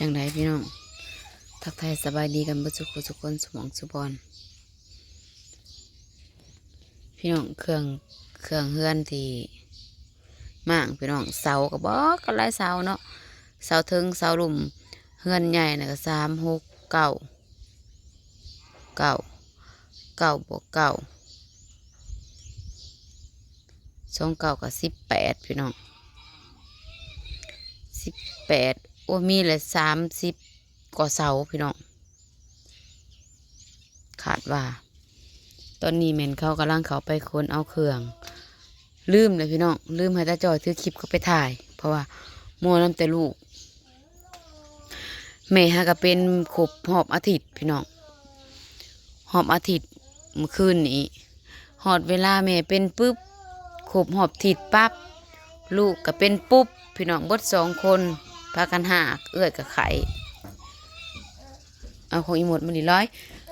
จังไดพี่น้อง ทักทายสบายดีกันบ่สุขสุคนสมองสุบอลพี่น้องเครื่องเครื่องเฮือนที่มางพี่น้องเสาก็บบอกก็หลายเสาเนาะเสาถึงเสาลุ่มเฮือนใหญ่นะก็สามหกเก้าเก้าเก้าบวกเก้าสองเก้ากับสิบแปดพี่น้องสิบแปด โอ้มีเลยสามสิบกว่าเสาพี่น้องขาดว่า ตอนนี้เมนเขากำลังเขาไปค้นเอาเครื่อง ลืมเลยพี่น้องลืมให้ตาจอยถือคลิปเขาไปถ่าย เพราะว่ามัวน้ำแต่ลูกแม่ฮะก็เป็นขบหอบอาทิตย์พี่น้องหอบอาทิตย์เมื่อคืนนี้หอดเวลาแม่เป็นปุ๊บขบหอบทิดปั๊บลูกก็เป็นปุ๊บพี่น้องบดสองคน พากันหากเอื้อยกับไข่เอาของอีหมดมันอีร้อย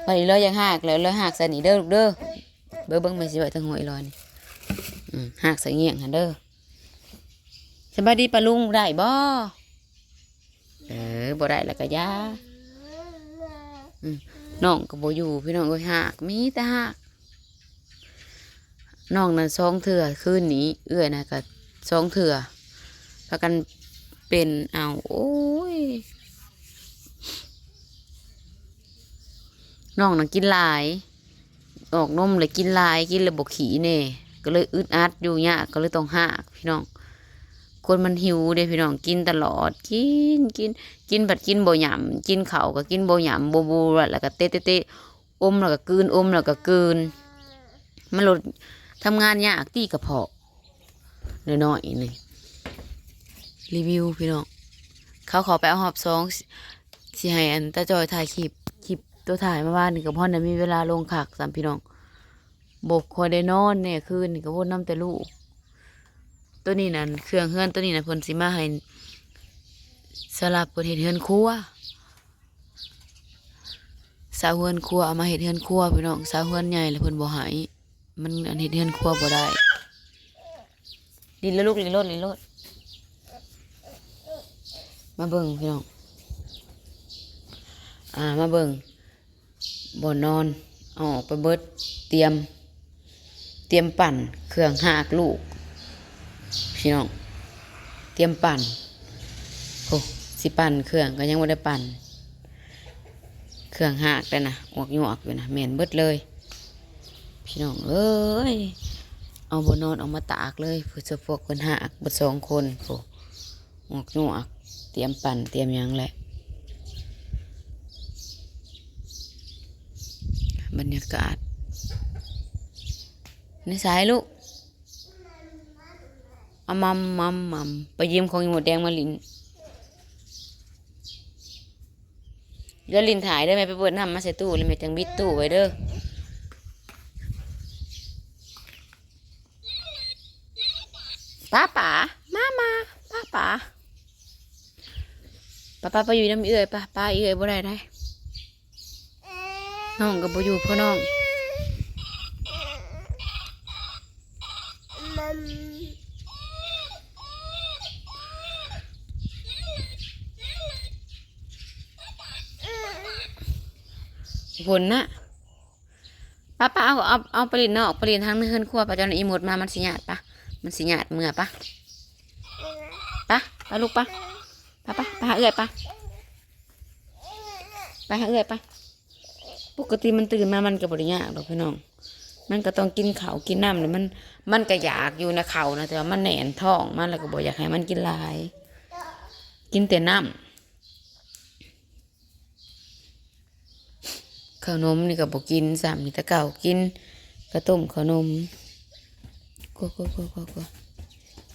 มันอีร้อยยังหักแล้วเลยหักใส่นี่เด้อลูกเด้อเบิ่งเบิ่งไม่สิไว้ทั้งหัวอีร้อยนี่หักใส่เงี้ยงหันเด้อสบายดีปะลุงได้บ่เออบ่ได้แล้วก็ยาน้องก็บ่อยู่พี่น้องก็หักมีแต่หักน้องนั่นสองเถื่อคืนนี้ เอื้อยนะก็สองเถื่อพากัน เป็นเอาโอ้ยน้องน่ะกินหลาย ออกนมเลยกินหลายกินเลยบกขี่เน่ก็เลยอึดอัดอยู่ยากก็เลยต้องหักพี่น้อง คนมันหิวเด้พี่น้องกินตลอด กินกิน กินบัดกินบ่หยำกินเข่าก็กินบ่หยำบูบูแล้วก็เตะเตะเตะอมแล้วก็กลืนอมแล้วก็กลืนมันลดทำงานยากตีกระเพาะน้อยๆนี่ รีวิวพี่น้องเขาขอไปเอาหอบสองสิให้อันตาจอยถ่ายคลิปคลิปตัวถ่ายมาว่านนี่กับพ่อน่ะมีเวลาลงขักสามพี่น้องบกคอยได้นอนเนี่ยคืนนี่ก็พ่นน้ำแต่ลูกตัวนี้นั่นเครื่องเฮือนตัวนี้น่ะเพิ่นสิมาให้สลับเพิ่นเฮ็ดเฮือนครัวสาวเฮือนครัวเอามาเฮ็ดเฮือนครัวพี่น้องสาวเฮือนใหญ่แล้วเพิ่นบ่ให้มันอันเฮ็ดเฮือนครัวบ่ได้ดินแล้วลูกลินโลดลินโลด มาเบิ่งพี่น้อง อ่า มาเบิ่งบ่อนอนเอาออกไปเบิดเตรียม เตรียมปั่น เครื่องหากลูก พี่น้อง เตรียมปั่นโอ้สิปั่นเครื่องก็ยังไม่ได้ปั่น เครื่องหากเลยนะออกหยวกอยู่นะเหม็นเบิดเลย พี่น้องเอ้ย เอาบนนอนออกมาตากเลยเพื่อจะพวกคนหากบดสองคนโอ้ออกหยวก เตรียมปั่นเตรียมยังแหละ บรรยากาศในสายลูกอามัมมัมมัมไปยืมของอีหมดแดงมาลินเดี๋ยวลินถ่ายได้ไหมไปเปิดน้ำมาใส่ตู้เลยไหมจังบิดตู้ไว้เด้อป้าป๋ามามาป้าป๋า ป้าไปอยู่น้ำเอื้อยป้าป้าเอื้อยบ่ได้ได้น้องก็บ่อยู่พ่อน้องผลนะป้าป้าเอาเอาเอาปลินนอกปลินทางเนื้อขั้วปะจนอีหมดมามันสิหยาดปะมันสิหยาดเมื่อปะปะปะลูกปะ ปะปะปะหาเอื้อยปะไปหาเอื้อยปะปกติมันตื่นมามันก็บริยากดอกพี่น้อง มันก็ต้องกินข้าวกินน้ำเลยมันมันก็อยากอยู่นะเขานะแต่ว่ามันแหนนท้องมันแล้วก็บอกอยากให้มันกินลาย กินแต่น้ำขนมนี่ก็บอกกินสามนี่ตะเก่ากินกระต้มขนมกัวกลัวกลัวกลัวกลัว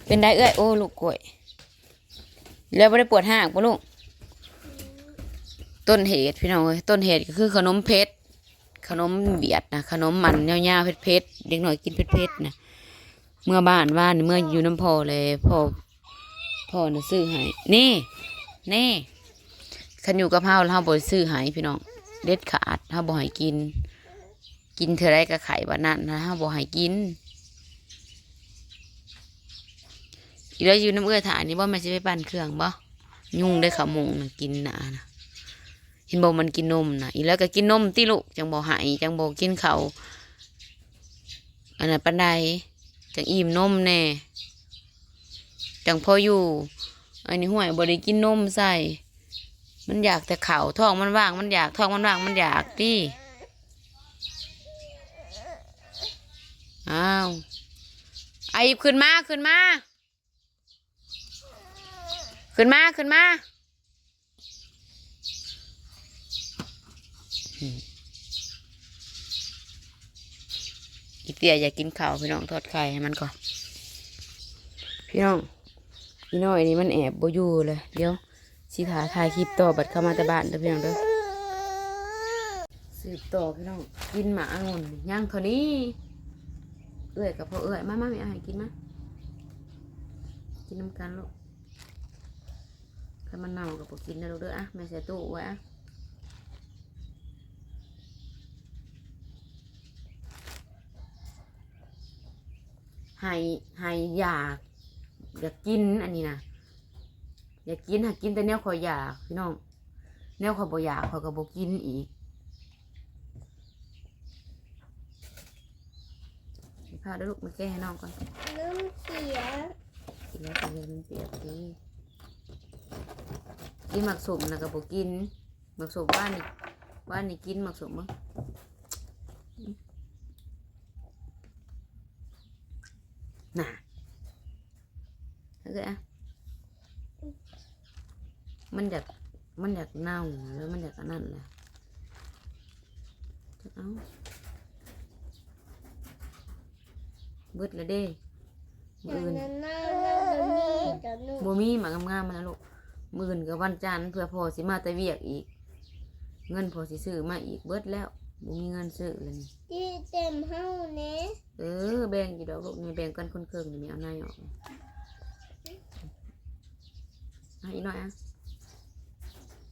เป็นได้เอ้ยโอ้ลูกกล้วย แล้วไม่ได้ปวดห้างปะลูกต้นเหตุพี่น้องเอ้ยต้นเหตุก็คือขนมเพชรขนมเบียดนะขนมมันยาๆเพชรๆเด็กหน่อยกินเพชรๆนะเมื่อบ้านว่านเมื่ออยู่น้ำพอเลยพ่อพ่อน่ะซื้อให้นี่นี่ขันอยู่กับเฮาแล้วเฮาบ่ได้ซื้อให้พี่น้องเด็ดขาดเฮาบ่ให้กิน กินเท่าไรก็ไข่บ้านนั้นนะเฮาบ่ให้กิน อีแล้วอยู่น้ำเอื้อถ่ายนี่บ่แม่นสิไปปั่นเครื่องบ่ยุ่งได้ขาวมงนะกินหนานะเห็นบอกมันกินนมนะอีแล้วก็กินนมติลูกจังบอกหายจังบอกกินเขาอันนั้นปันใดจังอิ่มนมแน่จังพออยู่ อันนี้ห่วยบริกินนมใส่ มันอยากแต่เข่าท้องมันว่าง มันอยากท้องมันว่าง มันอยากดิอ้าวไอาหยิบขึ้นมาขึ้นมา ขึ้นมา ขึ้นมา อีเตียอยากกินข้าวพี่น้องทอดไข่ให้มันก่อน พี่น้องพี่น้อยนี่มันแอบบ่อยู่เลย เดี๋ยวสิถาถ่ายคลิปต่อบัดเข้ามาแต่บ้านเด้อพี่น้องเด้อสืบต่อพี่น้องกินหมาองุ่นย่างเท่านี้เอื้อยกับพ่อเอื้อยมามาไม่อาหารกินมากินน้ำกันลูก ถ้ามันเน่ากับพวกกินนะลูกเด้ออะแม่ใส่ตู้ไว้อะให้ให้อยากอยากกินอันนี้นะอยากกินหากกินแต่แนวขอยอยากพี่น้องแนวขอยบ่อยากขอยก็บ่กินอีกพาเด้อลูกมาแก้ให้น้องก่อนน้ำเสียกินแล้วกินเลยมันเปียกดี กินหมักสมนะกับบอกกินหมักสมบ้านนี่บ้านนี่กินหมักสมมั้งน่ะแล้วก็อะมันอยากมันอยากเน่าแล้วมันอยากนั่นแหละจะเอาเบิดล้วเด้อมืย่างออื่นนั้นบ่มีหมากงามๆมันนะลูก มื่นกับวันจันทร์เพื่อพอสิมาแต่เวียกอีก เงินพอสิซื้อมาอีกเบิดแล้วบ่มีเงินซื้อเลยนี่ที่เต็มเฮ้าเนะเออแบ่งอยู่ดอกลูกนี่แบ่งกันคนเครื่องนี่มีเอาหน้าออกอะอีกหน่อยอะ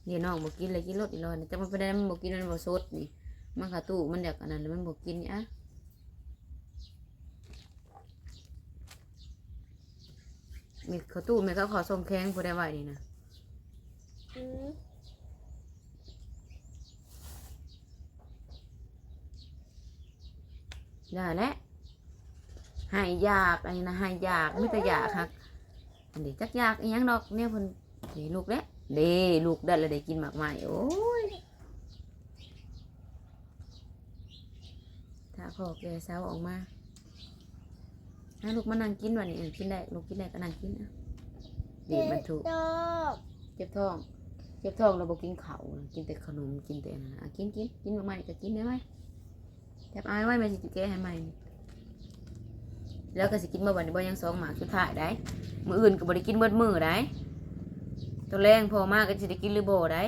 เดี๋ยวน้องบอกกินเลยกินรสอีกหน่อยนะแต่มันไปได้มันบอกกินมันบอกสดนี่มันขาตู้มันอยากอันนั้นแล้วมันบอกกินนี่อะมีข้าวตู้แม่ก็ขอส่งแข้งผู้ได้ไหวนี่นะ อืมได้แล้วหายยากอันนี้นะหายยากไม่แต่ยากครับอันนี้จักยากอีหยังดอกเนี่ยเพิ่นนี่ลูกเด้เด้ลูกได้แล้วได้กินหมากใหม่โอ้ยถ้าพ่อแกเช้าออกมาให้ลูกมานั่งกินวันนี้เออกินได้ลูกกินได้ก็นั่งกินนะดีมันถูกดอกเจ็บท้อง เจ็บท้องเราบอกกินข้าวกินแต่ขนมกินแต่อันะกินกินกินมาใหม่ก็กินได้ไหมจับอายไว้แม่สิจะแก้ให้ใหม่แล้วก็สิกินมาวันนี้บ่ยังสองหมากสุดท้ายได้มืออื่นก็บ่ได้กินเบิดมือได้ตัวแรงพอมากก็สิได้กินหรือบ่ได้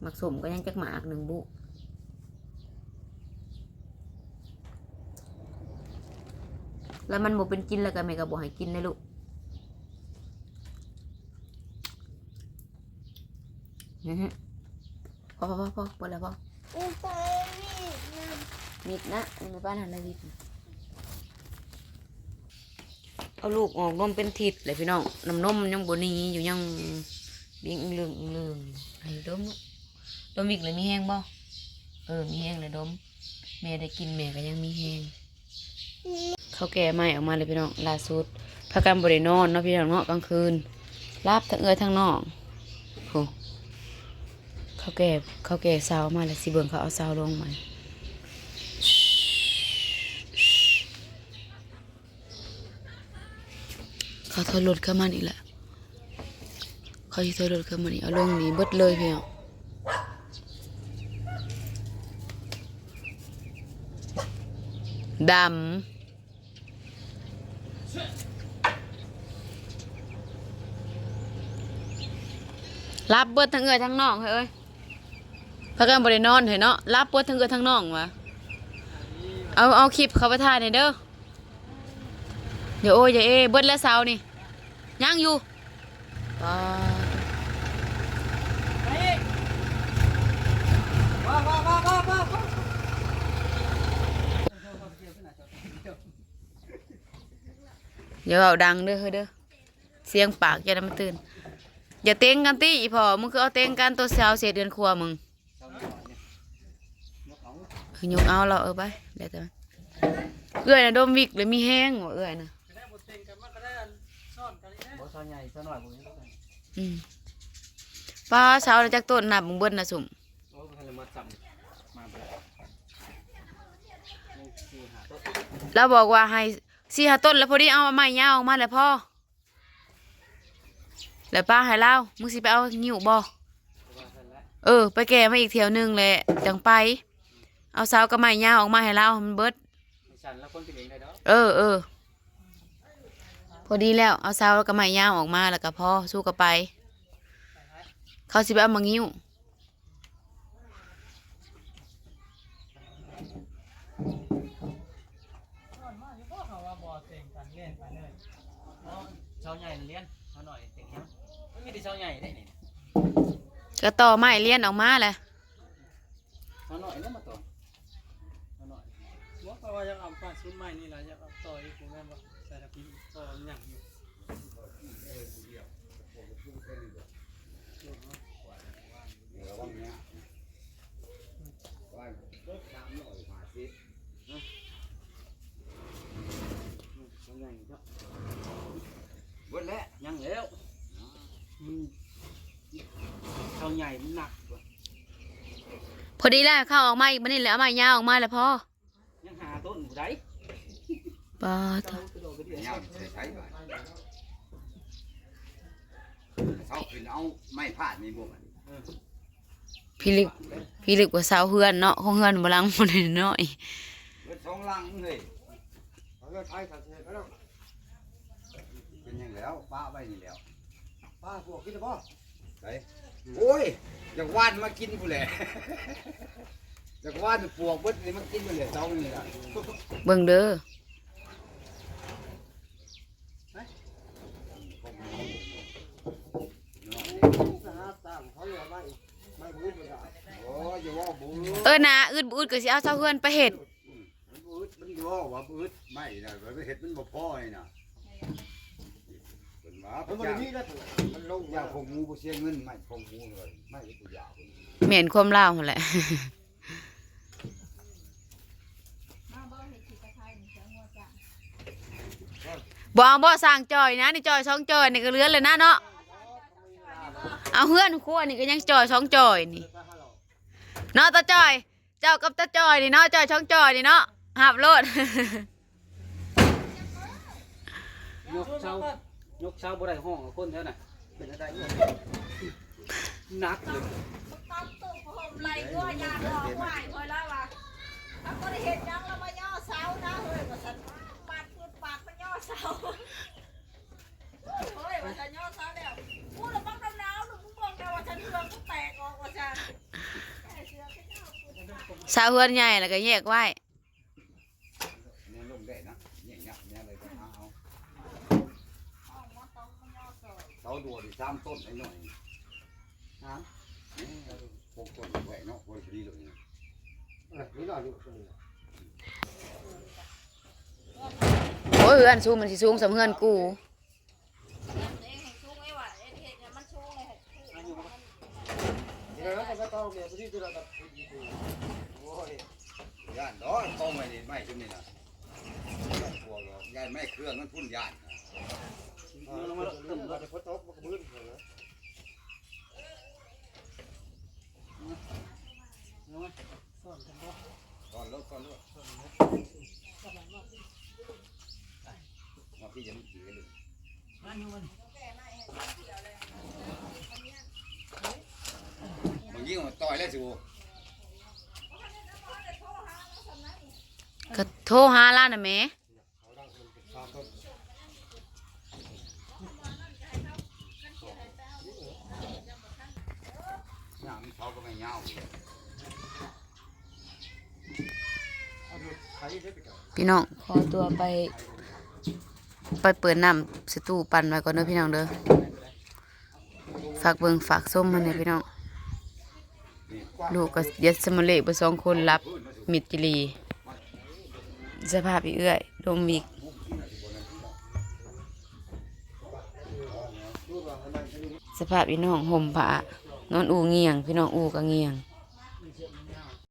หมักสมก็ยังจักหมากหนึ่งบุแล้วมันบ่เป็นกินแล้วก็แม่ก็บ่ให้กินเลยลูก อือฮึพอพอพอพอพอแล้วพออุปารีนะมิดนะอันนี้ไม่ป้านหันเลยมิดเอาลูกออกนมเป็นทิศเลยพี่น้องน้ำนมยังบนนี้อยู่ยังบิ่งเรื่องเรื่องให้ดมดมอีกเลยมีแห้งบ่เออมีแห้งเลยดมแม่ได้กินแม่ก็ยังมีแห้งเขาแก่ใหม่ออกมาเลยพี่น้องล่าสุดพากันบริโนอนเนาะพี่น้องเนาะกลางคืนรับทั้งเอ้ยทั้งนอกโห เขาแก่เขาแก่เสามาแล้วสิเบิ่งเขาเอาเสาลงมาเขาถอยรถเข้ามานี่แหละเขาที่ถอยรถเข้ามานี่เอาลงนี่เบิดเลยเพี่น้องดำรับเบิดทั้งเอ้ยทั้งน้องเฮ้ย พักกันบริโนอนเห็นเนาะรับเบิดทั้งเอ้ยทั้งน้องวะเอาเอาคลิปเขาไปถ่ายหน่อยเด้อเดี๋ยวโอ้ยอย่าเอ้เบิดแล้วเสานี่ยังอยู่ปาดเดี๋ยวเอาดังเด้อเฮ้ยเด้อเสียงปากอย่าได้มันตื่นอย่าเต้งกันติอีพอมึงคือเอาเต้งกันตัวเช้าเสียเดือนครัวมึง เจ้าหน่อยเนี่ยยกเอา คือยกเอาเราเออไปเดี๋ยวแต่มันเอื้อยนะดมวิกเลยมีแห้งว่ะเอื้อยนะบ่ซอเจ้าใหญ่เจ้าหน่อยบ่นี้ต้องกันอืมป้าเช้าแล้วจากต้นนับมึงเบิ้ลนะสุ่มโอ้ให้ละมาจับมาบ่นี่สี่ห้าต้นเราบอกว่าให้สี่หาต้นแล้วพอดีเอาไม้ยาวออกมาแล้วพ่อแล้วป้าให้เล่ามึงสิไปเอานิ้วบ่เพราะว่าท่านละเออ ไปแก่มาอีกเที่ยวหนึงแหละจังไป เอาเสากับไม้ยาวออกมาให้เล่าให้มันเบิดไม่สั่นแล้วคนกินเองได้ดอกเออเออพอดีแล้วเอาเสาแล้วก็ไม้ยาวออกมาแล้วก็พอสู้กับไป เขาสิไปเอามางิ้วซ่อนมากที่พ่อเขาว่าบอเต็งกันเล่นไปเลยเนาะเจ้าใหญ่เลี้ยนเจ้าหน่อยเต็งยังมันมีแต่เจ้าใหญ่ได้นี่ก็ต่อไม้เลี้ยนออกมาแหละ เจ้าหน่อยเนี่ยมาต่อเจ้าหน่อย บอกเขาว่าอ ยากเอาป้าชุดใหม่นี่แหละยากเอาต่ออีกผมแม่บอกใส่ตะกี้ต่อหยั่งอยู่เจ้าใหญ่เจ้าเบิดแล้วยังแล้วมันเจ้าใหญ่มันหนักพอดีแล้วเข้าออกมาอีกบันนี้แล้วเอาม้ยาวออกมาแล้วพอ ยังหาต้นผู้ใด ปาดเจ้ากระโดดกระเดี่ยวเนี่ยใช้ใช้ไปเขาขึ้นเอาไม้พาดมีบ่มันพี่ลึกพี่ลึกกว่าสาวเฮือนเนาะของเฮือนบลังบ่ได้น้อยเบิดสองลังเลยเขาก็ใช้ทันทีก็แล้วเป็นอยังแล้วป้าไว้นี่แล้วป้าพวกคิดว่าไปโอ้ยอยากว่านมากินผู้แหละอยากว่านปวกเบิดนี่มากินผู้แหละเจ้านี่ล่ะเบิ่งเด้อ สหตาม เขาอยู่ไม่ไม่บูดไม่ได้โอ้ยอย่าว่าบูดเออนะอึดบ่อึดก็สิเอาสาวเฮือนไปเฮ็ดมันบูดมันอย่าว่าว่าบูดไม่นะมันเห็ดมันบ่พอนี่นะเป็นว่ามันพบ่ระได้เจ้ามีแล้วมันลงอยากพงงูบ่เสียเงินไม่พงงูเลยไม่ได้ตัวยาว เหม็นความลาวหั่นแหละ บ่เอาบ่สร้างจอยนะนี่จอยสองจอยนี่ก็เหลือเลยนะเนาะเอาเฮือนครัวนี่ก็ยังจอยสองจอยนี่เนาะตาจอย เจ้ากับตาจอยนี่เนาะจอยสองจอยนี่เนาะหับโลดยกเช้ายกเช้าบ่ได้ห้องกับคนเท่าน่ะเป็นอะไรอยู่หนักเลยตั้งตู้ผมไหลก็ยาดอกไหวคอยแล้วว่าถ้าก็ได้เห็นยังแล้วมาย่อเสานะเฮ้ยว่าฉันปาดพื้นปากมาย่อ เสาเฮ้ยว่าฉันย่อเสาแล้วพูดแล้วบังน้ำหนาวหนูมึงบอกแกว่าฉันเรืองกูแตกออกว่าฉัน สากูสาวเฮือนใหญ่แล้วก็แยกไว้ เนี่ยลงได้นะเนี่ยเนี่ยเนี่ยอะไรก็เอาเอา ห้องมาต้องมาย่อเสา เสาดัวที่สามต้นไอ้หน่อย ฮะ นี่พกต้นไว้เนาะไว้พอดีเลยนะ นี่หน่อยลูกคนนี้ โอ้ยเฮือนสูงมันสิสูงสำเฮือนกูเองให้ชูงไว้ว่าเองเห็นเนี่ยมันต้องเดี๋ยวที่เราจะโอ้ยย่านดอกต้มไว้นี่ไม่จุ่มนี่นะพวกเราย่านไม่เครื่องมันพุ่นย่านนะลงมาเติมเราจะพดโต๊ะมันก็มืดเลยลงมาซ่อนกันบ่ก่อนรถก่อนรถมาพี่จะไม่ขี่กันเลย นั่นอยู่มัน บางทีมันต่อยแล้วสิโก็โทรหาร้านนะแม่เขาดังมันเป็นชาต้นหน้านเขาก็ไม่เงาพี่น้องขอตัวไป ไปเปิดน้ำสตูปั่นไว้ก่อนเด้อพี่น้องเด้อฝากเบิ่งฝากส้มมันเนี่ยพี่น้องลูกก็ยัดสมะเละไปสองคนรับมิดจิลีสภาพอีเอื้อยลมวิกว่าอันนั้นจะมีสภาพพี่น้องห่มผ้านอนอูเงียง พี่น้องอูก็เงียง